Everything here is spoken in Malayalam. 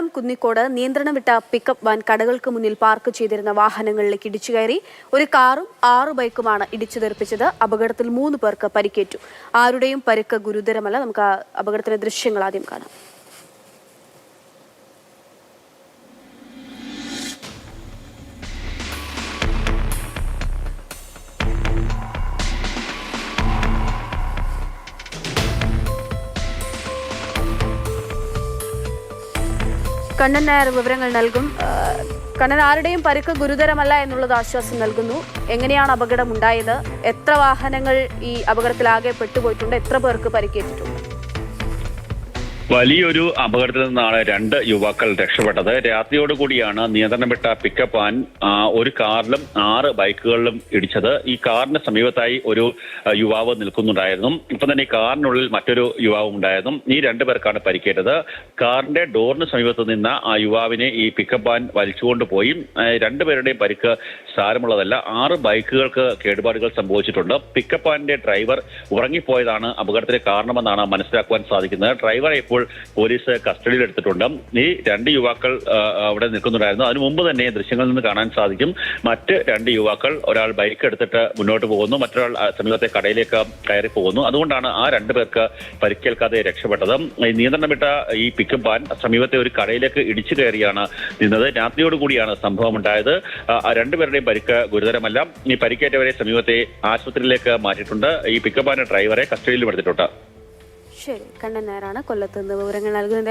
കൊല്ലം കുന്നിക്കോട് നിയന്ത്രണം വിട്ട പിക്കപ്പ് വാൻ കടകൾക്ക് മുന്നിൽ പാർക്ക് ചെയ്തിരുന്ന വാഹനങ്ങളിലേക്ക് ഇടിച്ചു കയറി. ഒരു കാറും ആറു ബൈക്കുമാണ് ഇടിച്ചു തെറിപ്പിച്ചത് അപകടത്തിൽ മൂന്ന് പേർക്ക് പരിക്കേറ്റു. ആരുടെയും പരിക്ക് ഗുരുതരമല്ല. നമുക്ക് അപകടത്തിന്റെ ദൃശ്യങ്ങൾ ആദ്യം കാണാം. കണ്ണൻ നായർ വിവരങ്ങൾ നൽകും. കണ്ണൻ ആരുടെയും പരിക്ക് ഗുരുതരമല്ല എന്നുള്ളത് ആശ്വാസം നൽകുന്നു. എങ്ങനെയാണ് അപകടം ഉണ്ടായത് എത്ര വാഹനങ്ങൾ ഈ അപകടത്തിലാകെ പെട്ടുപോയിട്ടുണ്ട്? എത്ര പേർക്ക് പരിക്കേറ്റിട്ടുണ്ട്? വലിയൊരു അപകടത്തിൽ നിന്നാണ് രണ്ട് യുവാക്കൾ രക്ഷപ്പെട്ടത്. രാത്രിയോടുകൂടിയാണ് നിയന്ത്രണം വിട്ട പിക്കപ്പ് വാൻ ഒരു കാറിലും ആറ് ബൈക്കുകളിലും ഇടിച്ചത്. ഈ കാറിന് സമീപത്തായി ഒരു യുവാവ് നിൽക്കുന്നുണ്ടായിരുന്നു. ഇപ്പം തന്നെ ഈ കാറിനുള്ളിൽ മറ്റൊരു യുവാവും ഉണ്ടായിരുന്നു. ഈ രണ്ടു പേർക്കാണ് പരിക്കേറ്റത്. കാറിന്റെ ഡോറിന് സമീപത്ത് നിന്ന ആ യുവാവിനെ ഈ പിക്കപ്പ് വാൻ വലിച്ചുകൊണ്ട് പോയി. രണ്ടുപേരുടെയും പരിക്ക് സാരമുള്ളതല്ല. ആറ് ബൈക്കുകൾക്ക് കേടുപാടുകൾ സംഭവിച്ചിട്ടുണ്ട്. പിക്കപ്പ് വാനിന്റെ ഡ്രൈവർ ഉറങ്ങിപ്പോയതാണ് അപകടത്തിന് കാരണമെന്നാണ് മനസ്സിലാക്കുവാൻ സാധിക്കുന്നത്. ഡ്രൈവറെ പോലീസ് കസ്റ്റഡിയിൽ എടുത്തിട്ടുണ്ട് ഈ രണ്ട് യുവാക്കൾ അവിടെ നിൽക്കുന്നുണ്ടായിരുന്നു. അതിനു മുമ്പ് തന്നെ ദൃശ്യങ്ങളിൽ നിന്ന് കാണാൻ സാധിക്കും. മറ്റ് രണ്ട് യുവാക്കൾ ഒരാൾ ബൈക്ക് എടുത്തിട്ട് മുന്നോട്ട് പോകുന്നു. മറ്റൊരാൾ സമീപത്തെ കടയിലേക്ക് കയറി പോകുന്നു. അതുകൊണ്ടാണ് ആ രണ്ടു പേർക്ക് പരിക്കേൽക്കാതെ രക്ഷപ്പെട്ടത്. നിയന്ത്രണം വിട്ട ഈ പിക്കപ്പ് വാൻ സമീപത്തെ ഒരു കടയിലേക്ക് ഇടിച്ചു കയറിയാണ് നിന്നത്. രാത്രിയോടുകൂടിയാണ് സംഭവം ഉണ്ടായത് രണ്ടുപേരുടെയും പരിക്ക് ഗുരുതരമല്ല. ഈ പരിക്കേറ്റവരെ സമീപത്തെ ആശുപത്രിയിലേക്ക് മാറ്റിയിട്ടുണ്ട്. ഈ പിക്കപ്പ് ഡ്രൈവറെ കസ്റ്റഡിയിലും എടുത്തിട്ടുണ്ട്. ശരി. കണ്ണൻ കൊല്ലത്ത് നിന്ന് വിവരങ്ങൾ നൽകുന്നത്.